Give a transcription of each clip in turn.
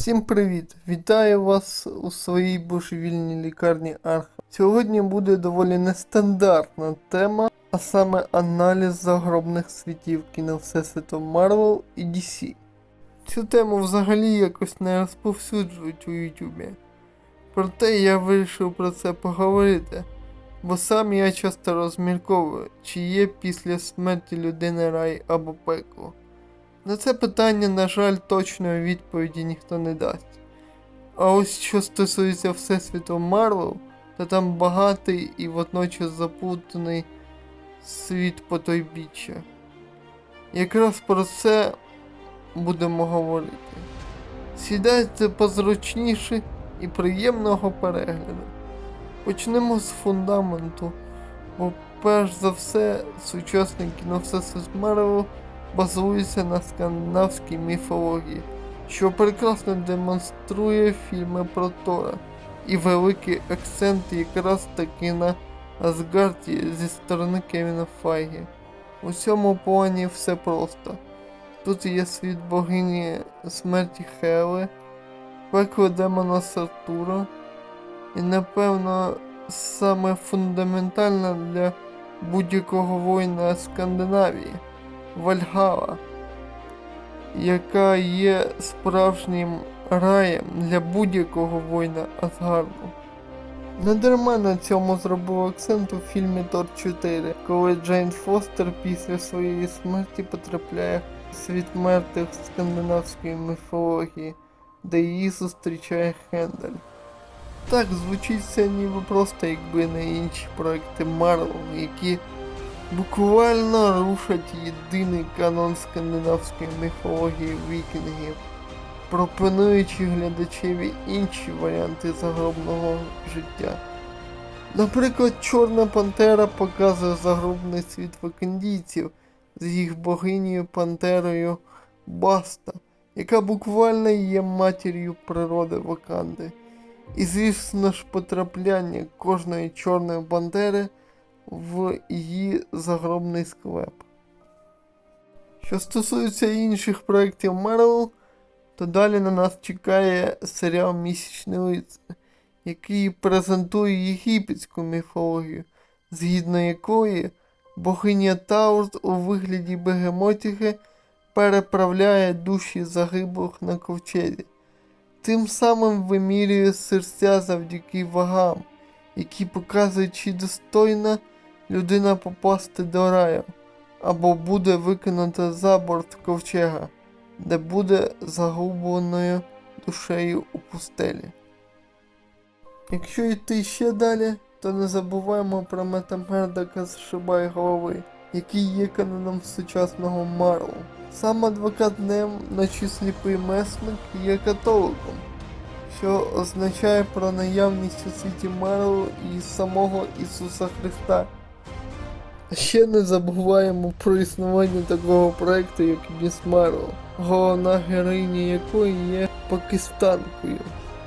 Всім привіт! Вітаю вас у своїй божевільній лікарні Архам. Сьогодні буде доволі нестандартна тема, а саме аналіз загробних світів кіно Всесвіту Марвел і DC. Цю тему взагалі якось не розповсюджують у Ютубі. Проте я вирішив про це поговорити, бо сам я часто розмірковую, чи є після смерті людини рай або пекло. На це питання, на жаль, точної відповіді ніхто не дасть. А ось що стосується Всесвіту Марвел, то там багатий і водночас заплутаний світ потойбіччя. Якраз про це будемо говорити. Сідайте позручніше і приємного перегляду. Почнемо з фундаменту, бо перш за все сучасне кіно Всесвіт Марвел базується на скандинавській міфології, що прекрасно демонструє фільми про Тора, і великий акцент якраз таки на Асгарді зі сторони Кевіна Файгі. У цьому плані все просто. Тут є світ богині смерті Хели, пекло демона Сартура, і напевно саме фундаментальна для будь-якого воїна Скандинавії. Вальгала, яка є справжнім раєм для будь-якого воїна Асгарду. Недарма на цьому зробив акцент у фільмі Тор 4, коли Джейн Фостер після своєї смерті потрапляє в світ мертвих скандинавської міфології, де її зустрічає Хендель. Так звучить це ніби просто якби не інші проекти Марвел, які буквально рушать єдиний канон скандинавської міфології вікінгів, пропонуючи глядачеві інші варіанти загробного життя. Наприклад, Чорна Пантера показує загробний світ вакандійців з їх богинею Пантерою Баста, яка буквально є матір'ю природи Ваканди. І звісно ж потрапляння кожної чорної пантери в її загробний склеп. Що стосується інших проєктів Marvel, то далі на нас чекає серіал Місячний лицар, який презентує єгипетську міфологію, згідно якої богиня Таурс у вигляді бегемотіги переправляє душі загиблих на ковчезі, тим самим вимірює серця завдяки вагам, які показують, чи достойна людина попасти до раю, або буде викинута за борт ковчега, де буде загубленою душею у пустелі. Якщо йти ще далі, то не забуваємо про Метамердака з Шибай голови, який є каноном сучасного Марвел. Сам адвокат Нем, наче сліпий месник, є католиком, що означає про наявність у світі Марвел і самого Ісуса Христа. Ще не забуваємо про існування такого проекту, як Міс Марвел, головна героїня якої є пакистанкою.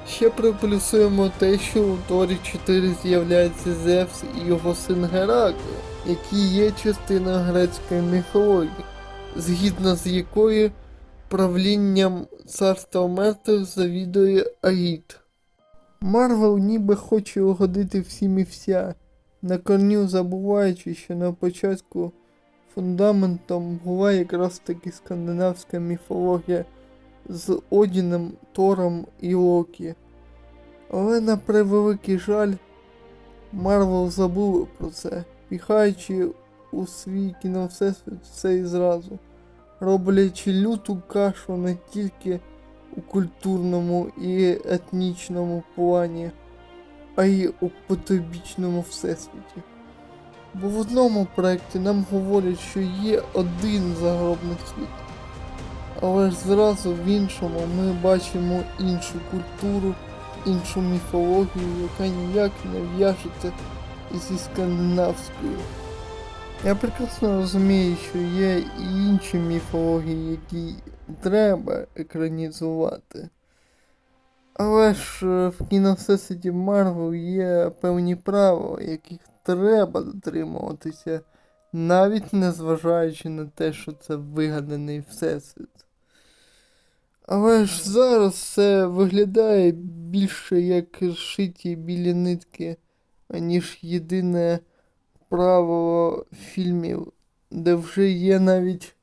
Ще приплюсуємо те, що у Торі 4 з'являється Зевс і його син Геракл, який є частиною грецької міфології, згідно з якою правлінням царства мертвих завідує Аїд. Марвел ніби хоче угодити всім і вся, на корню забуваючи, що на початку фундаментом була якраз таки скандинавська міфологія з Одіном, Тором і Локі. Але на превеликий жаль, Марвел забули про це, піхаючи у свій кіновсесвіт все і зразу, роблячи люту кашу не тільки у культурному і етнічному плані, а й у потойбічному всесвіті. Бо в одному проєкті нам говорять, що є один загробний світ. Але ж зразу в іншому ми бачимо іншу культуру, іншу міфологію, яка ніяк не в'яжеться зі скандинавською. Я прекрасно розумію, що є і інші міфології, які треба екранізувати. Але ж е, в кіновсесвіті Марвел є певні правила, яких треба дотримуватися, навіть незважаючи на те, що це вигаданий всесвіт. Але ж зараз все виглядає більше як шиті білі нитки, аніж єдине правило фільмів, де вже є навіть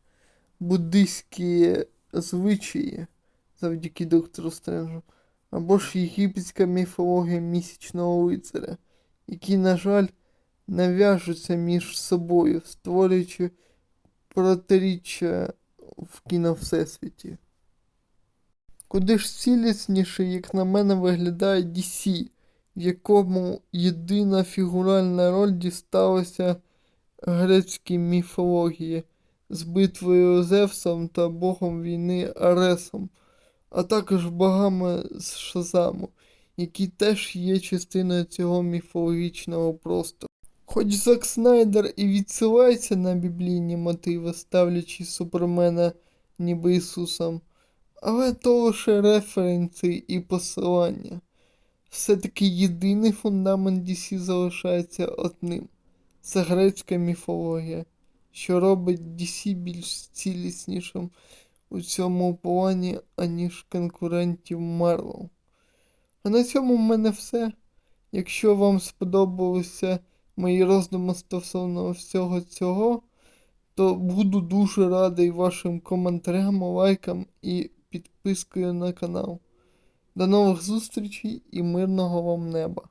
буддийські звичаї завдяки доктору Стренджу, або ж єгипетська міфологія місячного лицаря, які, на жаль, нав'яжуться між собою, створюючи протиріччя в кіновсесвіті. Куди ж цілісніше, як на мене, виглядає DC, в якому єдина фігуральна роль дісталася грецькій міфології з битвою Зевсом та богом війни Аресом, а також богами з Шазаму, які теж є частиною цього міфологічного простору. Хоч Зак Снайдер і відсилається на біблійні мотиви, ставлячи Супермена ніби Ісусом, але то лише референси і посилання. Все-таки єдиний фундамент DC залишається одним. Це грецька міфологія, що робить DC більш ціліснішим у цьому плані, аніж конкурентів Marvel. А на цьому в мене все. Якщо вам сподобалися мої роздуми стосовно всього цього, то буду дуже радий вашим коментарям, лайкам і підпискою на канал. До нових зустрічей і мирного вам неба!